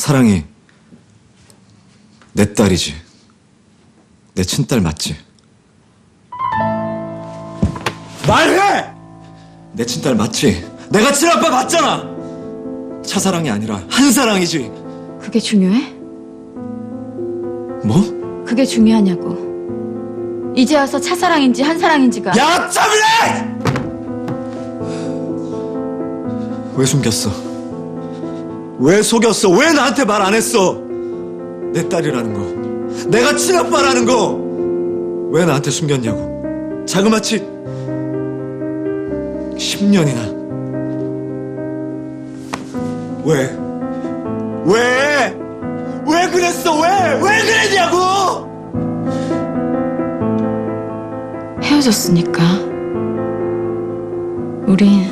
사랑이 내 딸이지. 내 친딸 맞지? 말해! 내 친딸 맞지? 내가 친아빠 맞잖아! 차사랑이 아니라 한사랑이지. 그게 중요해? 뭐? 그게 중요하냐고. 이제 와서 차사랑인지 한사랑인지가 야, 참이래! 왜 숨겼어? 왜 속였어? 왜 나한테 말 안 했어? 내 딸이라는 거, 내가 친아빠라는 거, 왜 나한테 숨겼냐고. 자그마치 10년이나. 왜? 왜? 왜 그랬어? 왜? 왜 그랬냐고! 헤어졌으니까. 우린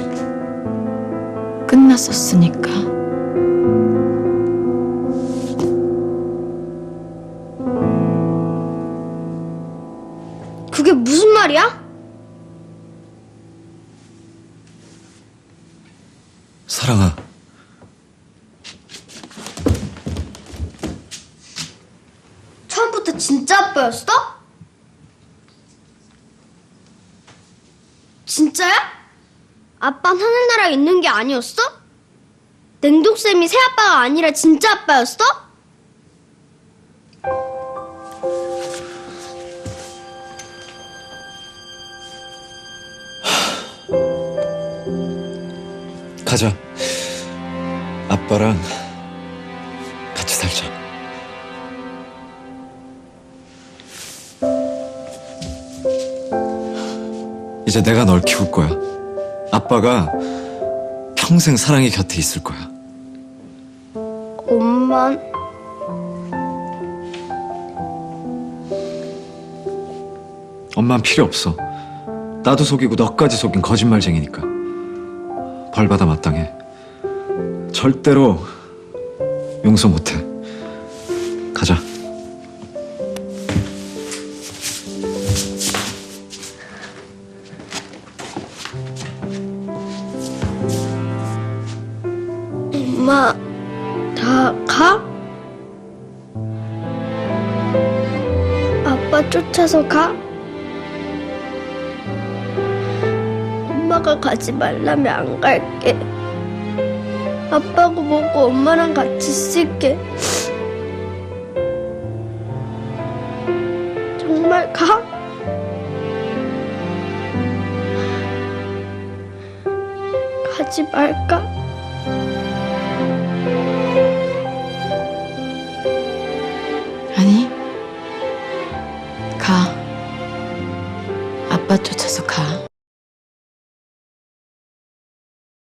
끝났었으니까. 그게 무슨 말이야? 사랑아. 처음부터 진짜 아빠였어? 진짜야? 아빠는 하늘나라에 있는 게 아니었어? 냉동쌤이 새아빠가 아니라 진짜 아빠였어? 가자. 아빠랑 같이 살자. 이제 내가 널 키울 거야. 아빠가 평생 사랑이 곁에 있을 거야. 엄마 엄만 필요 없어. 나도 속이고 너까지 속인 거짓말쟁이니까. 벌받아 마땅해. 절대로 용서 못해. 가자. 엄마 다 가? 아빠 쫓아서 가? 엄마가 가지 말라면 안 갈게. 아빠고 뭐고 엄마랑 같이 있을게. 정말 가? 가지 말까? 아니, 가. 아빠 쫓아서 가.